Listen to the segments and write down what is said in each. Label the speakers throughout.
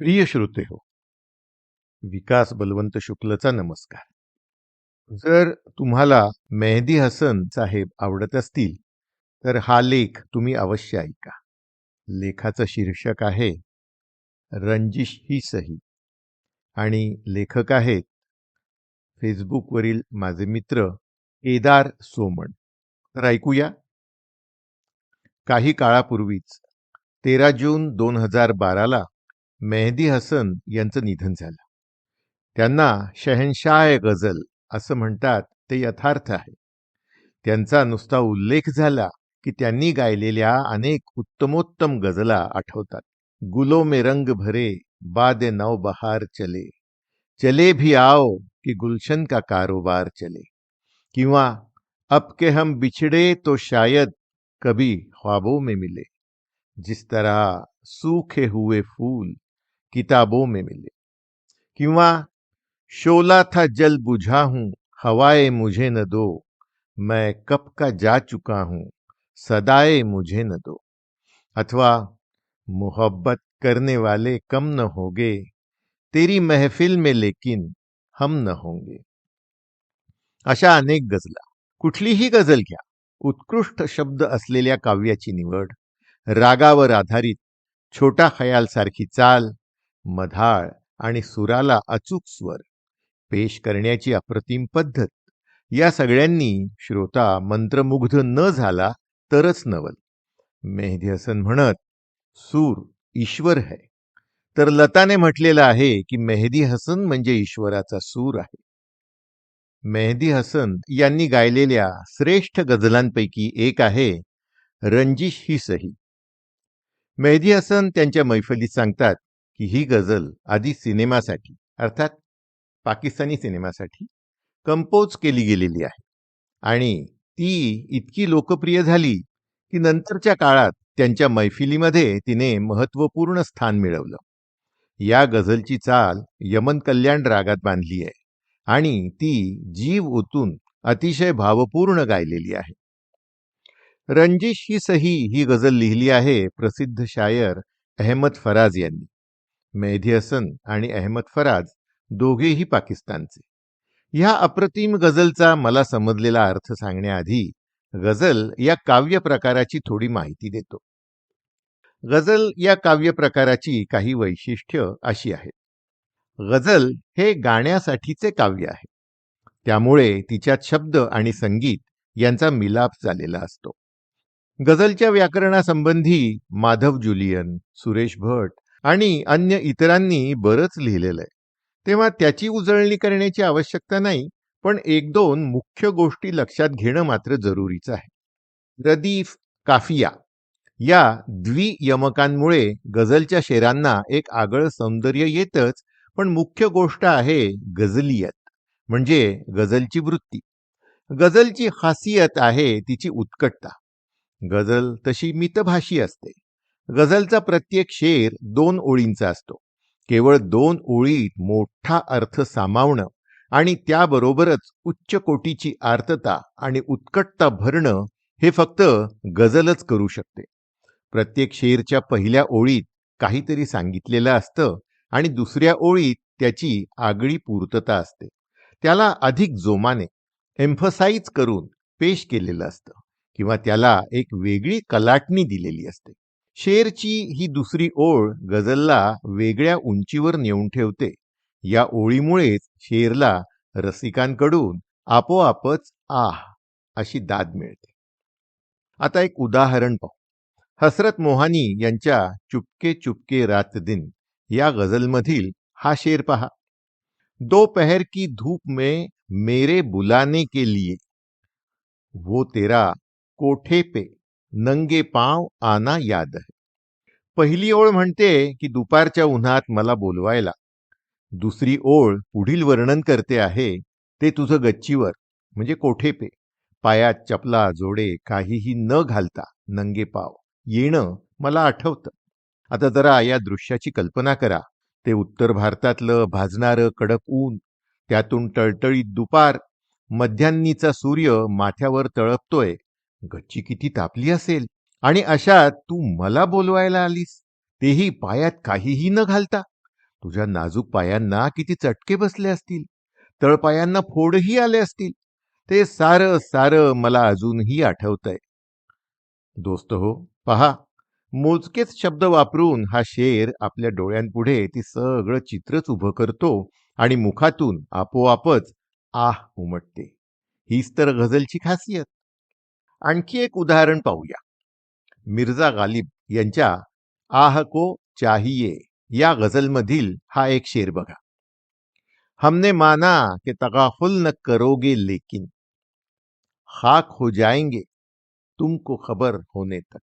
Speaker 1: प्रिय श्रोते हो विकास बलवंत शुक्लचा नमस्कार. जर तुम्हाला मेहदी हसन साहेब आवडत असतील तर हा लेख तुम्ही अवश्य ऐका. लेखाचं शीर्षक आहे रंजिश ही सही आणि लेखक आहेत फेसबुकवरील माझे मित्र केदार सोमण. तर ऐकूया. काही काळापूर्वीच तेरा जून दोन हजार बाराला मेहदी हसन यांचं निधन झालं. त्यांना शहनशाह गझल असं म्हणतात, ते यथार्थ आहे. त्यांचा नुसता उल्लेख झाला की त्यांनी गायलेल्या अनेक उत्तमोत्तम गझला आठवतात. गुलो में रंग भरे, बाद नव बहार चले. चले भी आओ कि गुलशन का कारोबार चले. किंवा, अब के हम बिछड़े तो शायद कभी ख्वाबों में मिले. जिस तरह सूखे हुए फूल किताबों में मिले। किंवा शोला था जल बुझा हूँ, हवाए मुझे न दो, मैं कब का जा चुका हूँ, सदाए मुझे न दो। अथवा, मोहब्बत करने वाले कम न होगे, तेरी महफिल में लेकिन हम न होंगे। अशा अनेक गजला। कुठलीही गज़ल घ्या उत्कृष्ट शब्द असलेल्या काव्याची निवड, रागावर आधारित, छोटा खयाल सारखी चाल मधाळ आणि सुराला अचूक स्वर पेश करण्याची अप्रतिम पद्धत. या सगळ्यांनी श्रोता मंत्रमुग्ध न झाला तरच नवल. मेहदी हसन म्हणत सूर ईश्वर है. तर लताने म्हटलेलं आहे की मेहदी हसन म्हणजे ईश्वराचा सूर आहे. मेहदी हसन यांनी गायलेल्या श्रेष्ठ गझलांपैकी एक आहे रंजिश ही सही. मेहदी हसन त्यांच्या मैफलीत सांगतात की ही गझल आधी सिनेमासाठी अर्थात पाकिस्तानी सिनेमासाठी कंपोज केली गेलेली आहे. आणि ती इतकी लोकप्रिय झाली की नंतरच्या काळात त्यांच्या मैफिलीमध्ये तिने महत्त्वपूर्ण स्थान मिळवलं. या गझलची चाल यमन कल्याण रागात बांधली आहे आणि ती जीव ओतून अतिशय भावपूर्ण गायलेली आहे. रंजिश ही सही ही गझल लिहिली आहे प्रसिद्ध शायर अहमद फराज यांनी. मेहदी हसन आणि अहमद फराज दोघेही पाकिस्तानचे. ह्या अप्रतिम गझलचा मला समजलेला अर्थ सांगण्याआधी गझल या काव्य प्रकाराची थोडी माहिती देतो. गझल या काव्य प्रकाराची काही वैशिष्ट्य अशी आहेत. गझल हे गाण्यासाठीचे काव्य आहे. त्यामुळे तिच्यात शब्द आणि संगीत यांचा मिलाप झालेला असतो. गझलच्या व्याकरणासंबंधी माधव जुलियन सुरेश भट आणि अन्य इतरांनी बरंच लिहिलेलं आहे तेव्हा त्याची उजळणी करण्याची आवश्यकता नाही पण एक दोन मुख्य गोष्टी लक्षात घेणं मात्र जरुरीचं आहे. रदीफ काफिया या द्वियमकांमुळे गझलच्या शेरांना एक आगळं सौंदर्य येतच पण मुख्य गोष्ट आहे गझलियत म्हणजे गझलची वृत्ती. गझलची खासियत आहे तिची उत्कटता. गझल तशी मितभाषी असते. गझलचा प्रत्येक शेर दोन ओळींचा असतो. केवळ दोन ओळीत मोठा अर्थ सामावणं आणि त्याबरोबरच उच्च कोटीची आर्तता आणि उत्कटता भरणं हे फक्त गझलच करू शकते. प्रत्येक शेरच्या पहिल्या ओळीत काहीतरी सांगितलेलं असतं आणि दुसऱ्या ओळीत त्याची आगळी पूर्तता असते. त्याला अधिक जोमाने एम्फसाईज करून पेश केलेलं असतं किंवा त्याला एक वेगळी कलाटणी दिलेली असते. शेरची ही दुसरी ओळ गझलला वेगळ्या उंचीवर नेऊन ठेवते. या ओळीमुळेच शेरला रसिकांकडून आपोआपच आह अशी दाद मिळते. आता एक उदाहरण पाहू. हसरत मोहानी यांच्या चुपके चुपके रात दिन या गझलमधील हा शेर पहा. दोपहर की धूप में मेरे बुलाने के लिए वो तेरा कोठे पे नंगे पाव आना याद. है पहिली ओळ म्हणते की दुपारच्या उन्हात मला बोलवायला. दुसरी ओळ पुढील वर्णन करते आहे ते तुझं गच्चीवर म्हणजे कोठे पे पायात चपला जोडे काहीही न घालता नंगे पाव. येणं मला आठवतं. आता जरा या दृश्याची कल्पना करा. ते उत्तर भारतातलं भाजणारं कडक ऊन त्यातून टळटळीत दुपार. मध्यान्नीचा सूर्य माथ्यावर तळपतोय. गच्ची किती तापली असेल. आणि अशात तू मला बोलवायला आलीस तेही पायात काहीही न घालता. तुझ्या नाजूक पायांना किती चटके बसले असतील. तळपायांना फोडही आले असतील. ते सारं सारं मला अजूनही आठवतंय. दोस्त हो पहा. मोजकेच शब्द वापरून हा शेर आपल्या डोळ्यांपुढे ती सगळं चित्रच उभं करतो आणि मुखातून आपोआपच आह उमटते. हीच तर गझलची खासियत. आणखी एक उदाहरण पाहूया. मिर्झा गालिब यांच्या आह को चाहिए या गझलमधील हा एक शेर बघा. हमने माना कि तगाफुल न करोगे लेकिन खाक हो जाएंगे तुमको खबर होने तक.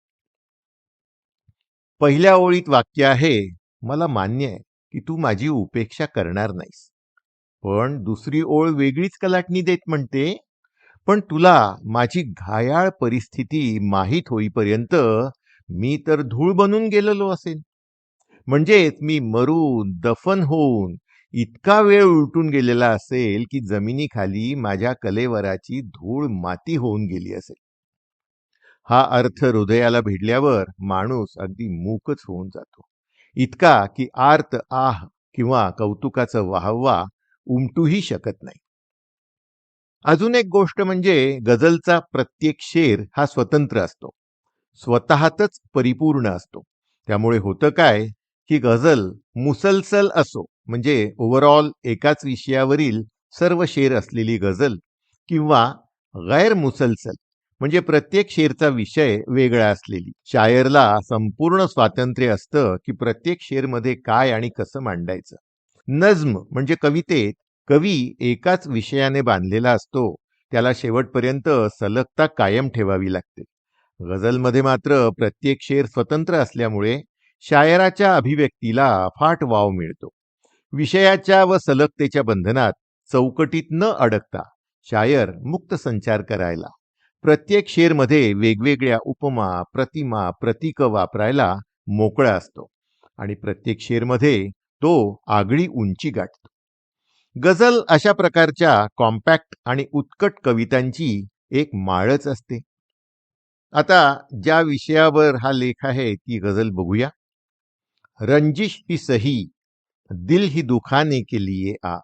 Speaker 1: पहिल्या ओळीत वाक्य आहे मला मान्य आहे की तू माझी उपेक्षा करणार नाहीस पण दुसरी ओळ वेगळीच कलाटणी देत म्हणते पण तुला माझी घायाळ परिस्थिती माहीत होईपर्यंत मी तर धूळ बनून गेलेलो असेल म्हणजेच मी मरून दफन होऊन इतका वेळ उलटून गेलेला असेल की जमिनीखाली माझ्या कलेवराची धूळ माती होऊन गेली असेल. हा अर्थ हृदयाला भिडल्यावर माणूस अगदी मूकच होऊन जातो. इतका की आर्त आह किंवा कौतुकाचं वाहवा उमटूही शकत नाही. अजून एक गोष्ट म्हणजे गझलचा प्रत्येक शेर हा स्वतंत्र असतो. स्वतःतच परिपूर्ण असतो. त्यामुळे होतं काय? की गझल मुसलसल असो म्हणजे ओव्हरऑल एकाच विषयावरील सर्व शेर असलेली गझल किंवा गैर मुसलसल म्हणजे प्रत्येक शेरचा विषय वेगळा असलेली. शायरला संपूर्ण स्वातंत्र्य असतं की प्रत्येक शेरमध्ये काय आणि कसं मांडायचं. नज्म म्हणजे कवितेत कवी एकाच विषयाने बांधलेला असतो त्याला शेवटपर्यंत सलगता कायम ठेवावी लागते. गझलमध्ये मात्र प्रत्येक शेर स्वतंत्र असल्यामुळे शायराच्या अभिव्यक्तीला फाट वाव मिळतो. विषयाच्या व सलगतेच्या बंधनात चौकटीत न अडकता शायर मुक्त संचार करायला प्रत्येक शेरमध्ये वेगवेगळ्या उपमा प्रतिमा प्रतीक वापरायला मोकळा असतो आणि प्रत्येक शेरमध्ये तो आगळी उंची गाठतो. गझल अशा प्रकारच्या कॉम्पॅक्ट आणि उत्कट कवितांची एक माळच असते. आता ज्या विषयावर हा लेख आहे ती गझल बघूया. रंजिश ही सही, दिल ही दुखाने के लिए आ.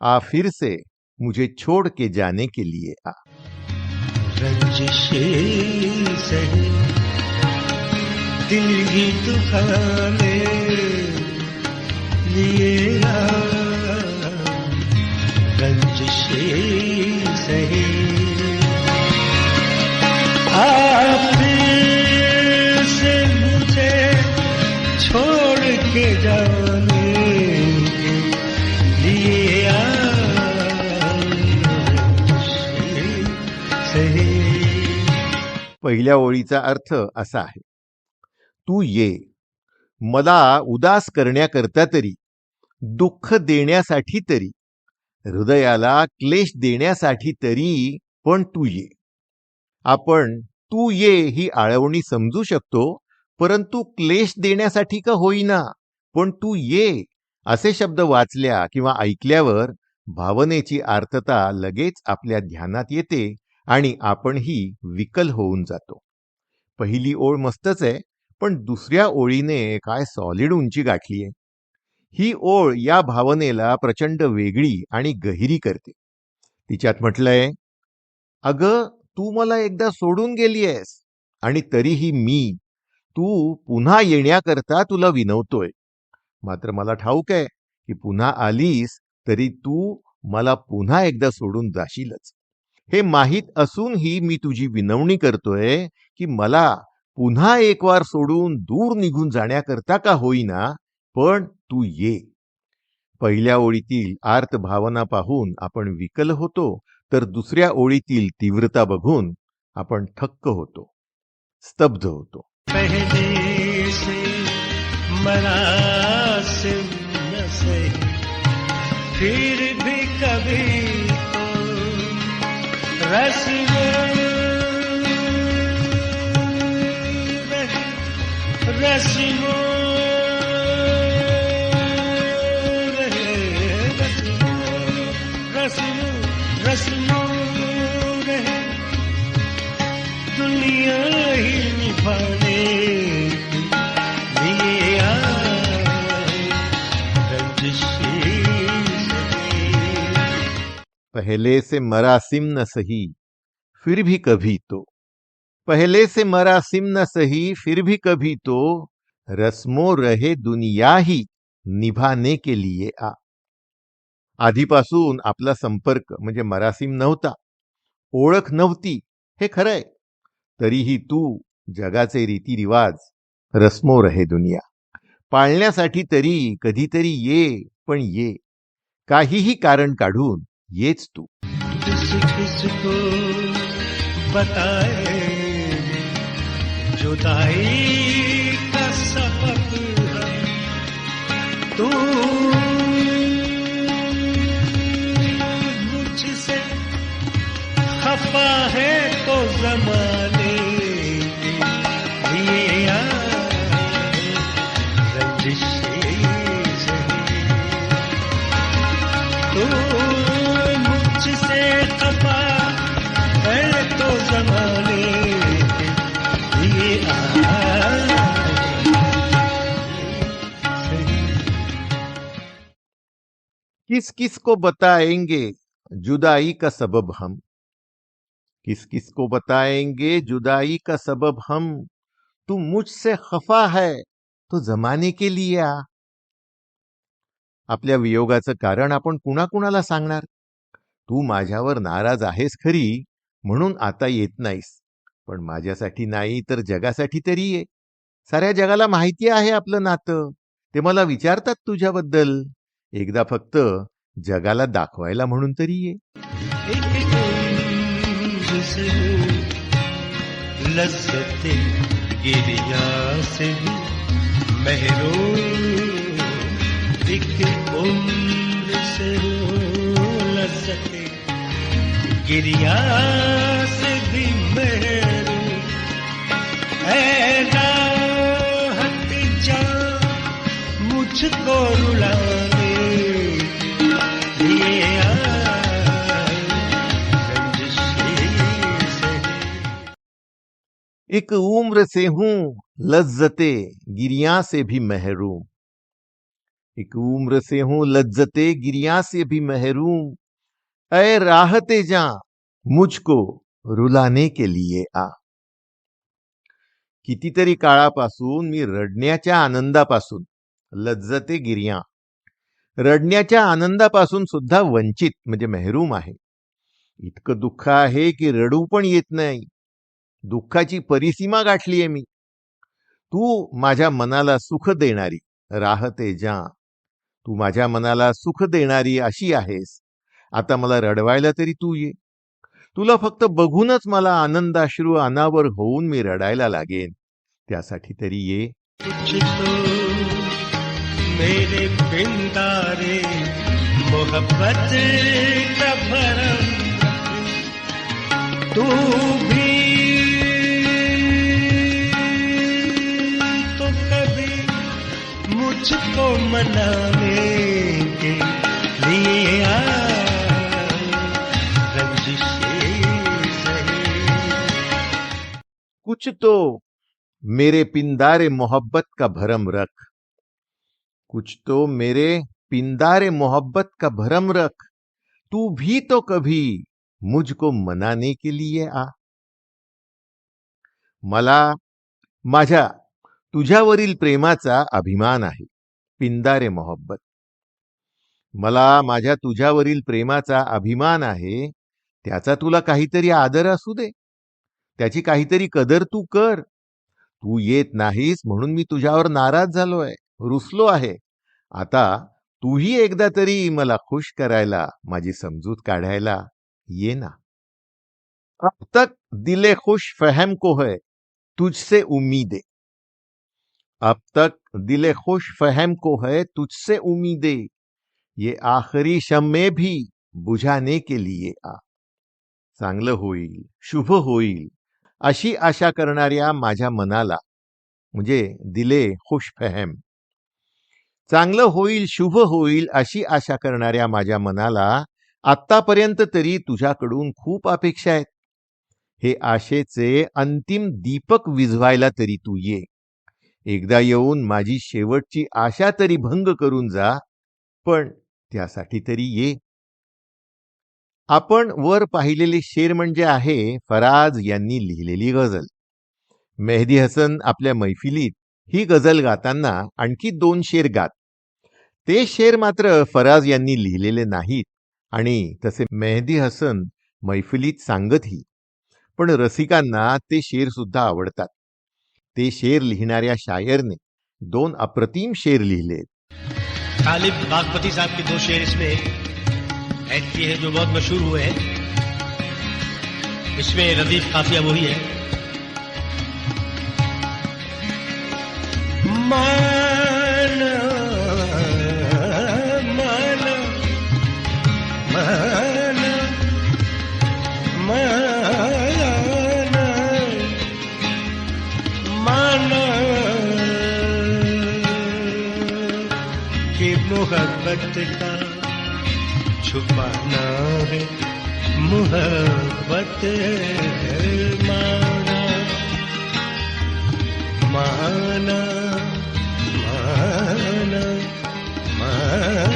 Speaker 1: आ फिर से मुझे छोड़ के जाने के लिए आ.
Speaker 2: रंजिशे सही, दिल ही दुखाने लिए आ। रंजिशे सहे। आप से मुझे छोड़ के जाने के लिए आ
Speaker 1: पहिल्या ओळीचा अर्थ असा आहे. तू ये. मला उदास करण्याकरता तरी दुःख देण्यासाठी तरी. हृदयाला क्लेश देण्यासाठी तरी पण तू ये. आपण तू ये ही आळवणी समजू शकतो परंतु क्लेश देण्यासाठी का होईना. पण तू ये असे शब्द वाचल्या किंवा ऐकल्यावर भावनेची आर्तता लगेच आपल्या ध्यानात येते आणि आपणही विकल होऊन जातो. पहिली ओळ मस्तच आहे पण दुसऱ्या ओळीने काय सॉलिड उंची गाठली आहे ही ओळ या भावनेला प्रचंड वेगळी आणि गहिरी करते. तिच्यात म्हटलंय अगं तू मला एकदा सोडून गेली आहेस आणि तरीही मी तू पुन्हा येण्याकरता तुला विनवतोय. मात्र मला ठाऊक आहे की पुन्हा आलीस तरी तू मला पुन्हा एकदा सोडून जाशीलच. हे माहीत असूनही मी तुझी विनवणी करतोय की मला पुन्हा एक वार सोडून दूर निघून जाण्याकरता का होईना पण तू ये. पहिल्या ओळीतील आर्त भावना पाहून आपण विकल होतो तर दुसऱ्या ओळीतील तीव्रता बघून आपण थक्क होतो स्तब्ध होतो.
Speaker 2: फिर भी कभी तो रस्म
Speaker 1: पहले से मरासिम न सही फिर भी कभी तो। पहले से मरासिम न सही फिर भी कभी तो। रस्मो रहे दुनिया ही निभाने के लिए आ। आधीपासून आपला संपर्क म्हणजे मरासिम नव्हता ओळख नव्हती हे खरंय. तरीही तू जगाचे रीतिरिवाज रस्मो रहे दुनिया. पाळण्यासाठी तरी कधीतरी ये पण ये. काहीही कारण काढून येच तू.
Speaker 2: किस किसको बताए जुदाई का सबक तू मुझसे खफा है तो जमाने तो
Speaker 1: किस किस को बताएँगे जुदाई का सबब हम? किस किस को बताएँगे जुदाई का सबब हम? तू मुझसे खफा है तो जमाने के लिए आ। आपल्या वियोगाचं कारण आपण कुणाकुणाला सांगणार? तू माझ्यावर नाराज आहेस खरी म्हणून आता येत नाहीस. पण माझ्यासाठी नाही तर जगासाठी तरी ये. साऱ्या जगाला माहिती आहे आपलं नातं. ते मला विचारतात तुझ्याबद्दल. एकदा फक्त जगाला दाखवायला म्हणून तरी ये.
Speaker 2: एक गुंज से लज्जते गिरिया से भी महरूम एक उम्र से लज्जते गिरिया से भी महरूम ऐ राहत जा मुझको रुलाने। लिए आए रंजिशें सही
Speaker 1: एक उम्र से हूं लज्जते गिरिया से भी महरूम एक उम्र से हूं लज्जते गिरिया से भी महरूम अय राहते जा मुझको रुलाने के लिए आ. कितीतरी काळापासून मी रडण्याच्या आनंदापासून लज्जते गिर्या रडण्याच्या आनंदापासून सुद्धा वंचित म्हणजे मेहरूम आहे. इतकं दुःख आहे की रडू पण येत नाही. दुःखाची परिसीमा गाठलीये मी. तू माझ्या मनाला सुख देणारी राहते जा. तू माझ्या मनाला सुख देणारी अशी आहेस. आता मला रडवायला तरी तू ये. तुला फक्त बघूनच मला आनंदाश्रू अनावर होऊन मी रडायला लागेन. त्यासाठी तरी ये.
Speaker 2: मेरे पिंदारे मोहब्बत का भरम तू भी तो कभी मुझको मनाने
Speaker 1: कुछ तो मेरे पिंदारे मोहब्बत का भरम रख। कुछ तो मेरे पिंदारे मोहब्बत का भरम रख। तू भी तो कभी मुझको मनाने के लिए आ। मला माझ्या तुझ्यावरील प्रेमाचा अभिमान आहे पिंदारे मोहब्बत। मला माझ्या तुझ्यावरील प्रेमाचा अभिमान आहे त्याचा तुला काहीतरी आदर असू दे। त्याची काहीतरी कदर तू कर. तू येत नाहीस म्हणून मी तुझ्यावर नाराज झालोय. रुसलो आहे. आता तूही एकदा तरी मला खुश करायला माझी समजूत काढायला ये ना. अब तक दिले खुश फहम को है तुझसे उम्मीदे. अब तक दिले खुश फहम को है तुझसे उम्मीदे. ये आखरी शम्मे भी बुझाने के लिए आ। चांगलं होईल शुभ होईल. अशी आशा करणाऱ्या माझ्या मनाला म्हणजे दिले खुश फहम. चांगलं होईल शुभ होईल अशी आशा करणाऱ्या माझ्या मनाला आत्तापर्यंत तरी तुझ्याकडून खूप अपेक्षा आहेत. हे आशेचे अंतिम दीपक विझवायला तरी तू ये. एकदा येऊन माझी शेवटची आशा तरी भंग करून जा पण त्यासाठी तरी ये. आपण वर पाहिलेले शेर म्हणजे आहे फराज यांनी लिहिलेली गझल. मेहदी हसन आपल्या मैफिलीत ही गझल गाताना आणखी दोन शेर गात. ते शेर मात्र फराज यांनी लिहिलेले नाहीत आणि तसे मेहदी हसन मैफिलीत सांगतही. पण रसिकांना ते शेर सुद्धा आवडतात. ते शेर लिहिणाऱ्या शायरने दोन अप्रतिम शेर लिहिले.
Speaker 2: तालिब बागपति साहब के दो शेर इसमें ऐड हैं जो बहुत मशहूर हुए हैं इसमें रदीफ काफिया वही है माना माना माना माना मोहब्बत का छुपाना है मोहब्बत माना। माना माना माना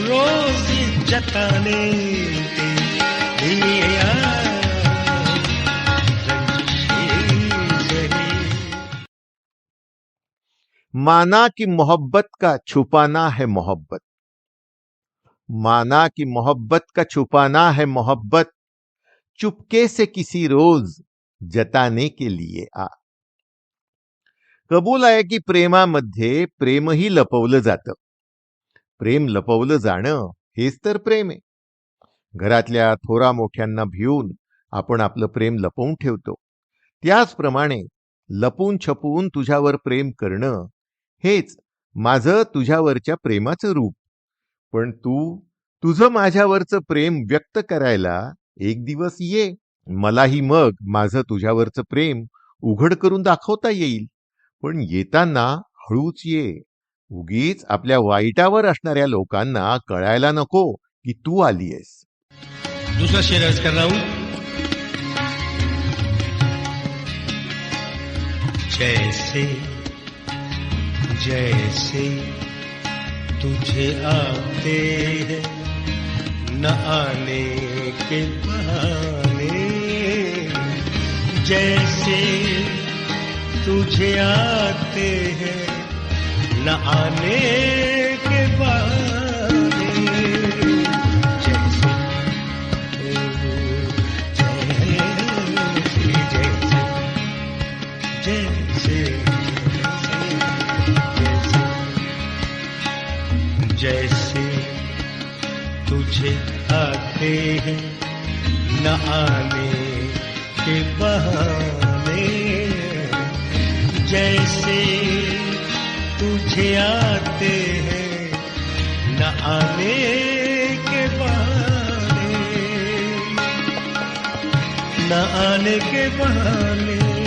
Speaker 2: रोज जताने
Speaker 1: माना कि मोहब्बत का छुपाना है मोहब्बत। माना कि मोहब्बत का छुपाना है मोहब्बत। चुपके से किसी रोज जताने के लिए आ। कबूल आहे की प्रेमामध्ये प्रेमही लपवलं जातं। प्रेम लपवलं जाणं हेच तर प्रेम आहे. घरातल्या थोरा मोठ्यांना भिवून आपण आपलं प्रेम लपवून ठेवतो. त्याचप्रमाणे लपून छपून तुझ्यावर प्रेम करणं हेच माझं तुझ्यावरच्या प्रेमाचं रूप. पण तू तुझं माझ्यावरचं प्रेम व्यक्त करायला एक दिवस ये मलाही मग माझं तुझ्यावरचं प्रेम उघड करून दाखवता येईल. पण येताना हळूच ये. उगीच आपल्या वाईटावर असणाऱ्या लोकांना कळायला नको की तू आलीयस.
Speaker 2: दुसरा शेर अर्ज कर रहा हूं जैसे जैसे तुझे आते हैं न आने के बहाने। जैसे तुझे आते हैं न आने के बहाने जैसे जैसे जैसे, तुझे आते हैं, न आने के बहाने, जैसे तुझे आते हैं न आने के बहाने। न आने के बहाने।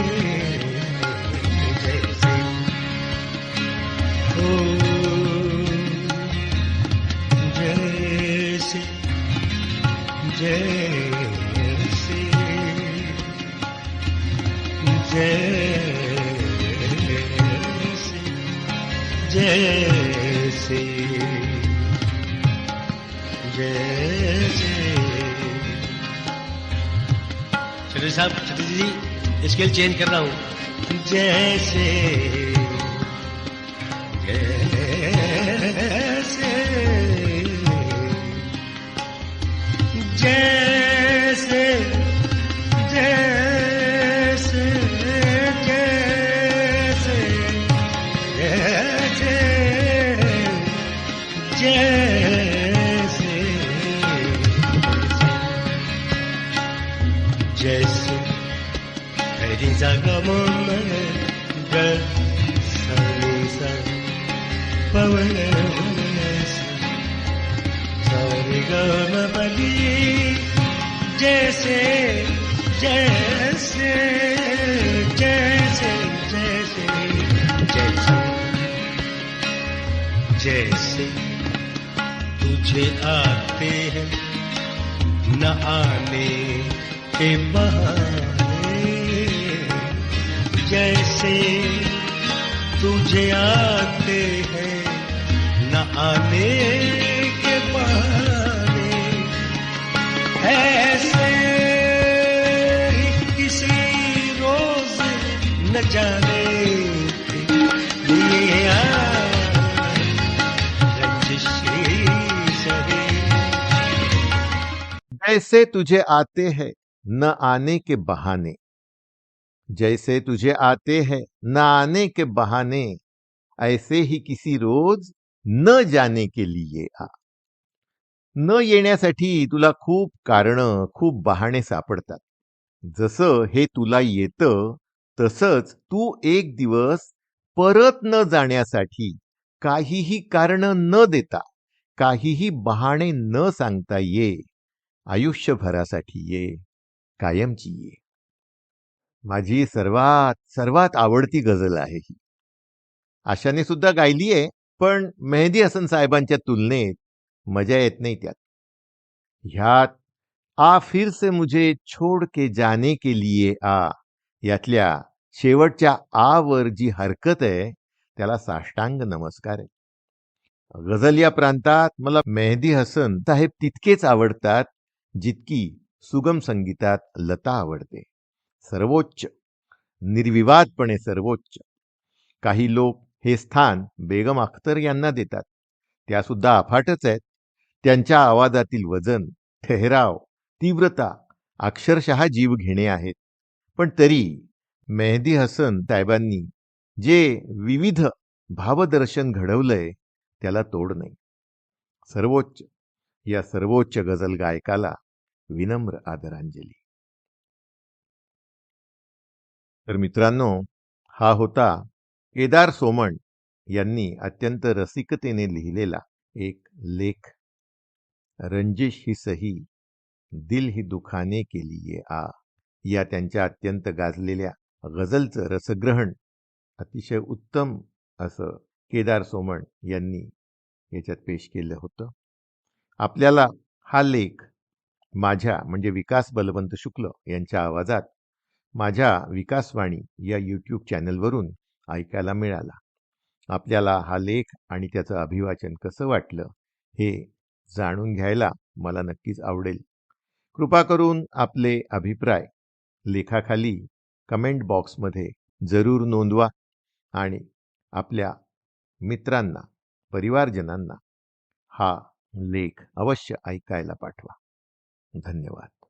Speaker 2: स्केल चेंज कर रहा हूँ जैसे जैसे तुझे आते हैं, न आने के बहाने। ऐसे ही किसी रोज न जाने
Speaker 1: जैसे तुझे आते हैं, न आने के बहाने। जैसे तुझे आते हैं न आने के बहाने ऐसे ही किसी रोज न जाने के लिए आ। न येण्यासाठी तुला खूप कारण खूप बहाणे सापडतात. जसं हे तुला येतं तसंच तू एक दिवस परत न जाण्यासाठी काहीही कारण न देता काहीही बहाणे न सांगता ये. आयुष्यभरासाठी ये. कायमची ये. माझी सर्वात सर्वात आवडती गझल आहे ही. आशाने सुद्धा गायली आहे पण मेहदी हसन साहेबांच्या तुलनेत मजा येत नाही त्यात. ह्यात आ फिर से मुझे छोड़ के जाने के लिए आ यातल्या शेवटच्या आ वर जी हरकत आहे त्याला साष्टांग नमस्कार आहे. गझल या प्रांतात मला मेहदी हसन साहेब तितकेच आवडतात जितकी सुगम संगीतात लता आवडते. सर्वोच्च निर्विवादपणे सर्वोच्च. काही लोक हे स्थान बेगम अख्तर यांना देतात. त्या सुद्धा अफाटच आहेत. त्यांच्या आवाजातील वजन ठहराव तीव्रता अक्षरशः जीव घेणे आहेत. पण तरी मेहदी हसन साहेबांनी जे विविध भावदर्शन घडवलंय त्याला तोड नाही. सर्वोच्च या सर्वोच्च गझल गायकाला विनम्र आदरांजली. तर मित्रांनो हा होता केदार सोमण यांनी अत्यंत रसिकतेने लिहिलेला एक लेख. रंजिश ही सही दिल ही दुखाने के लिए आ. या त्यांच्या अत्यंत गाजलेल्या गझलचं रसग्रहण अतिशय उत्तम असं केदार सोमण यांनी याच्यात पेश केलं होतं. आपल्याला हा लेख माझ्या म्हणजे विकास बलवंत शुक्ल यांच्या आवाजात माझ्या विकासवाणी या यूट्यूब चॅनलवरून ऐकायला मिळाला. आपल्याला हा लेख आणि त्याचं अभिवाचन कसं वाटलं हे जाणून घ्यायला मला नक्कीच आवडेल. कृपा करून आपले अभिप्राय लेखाखाली कमेंट बॉक्समध्ये जरूर नोंदवा आणि आपल्या मित्रांना परिवारजनांना हा लेख अवश्य ऐकायला पाठवा. धन्यवाद.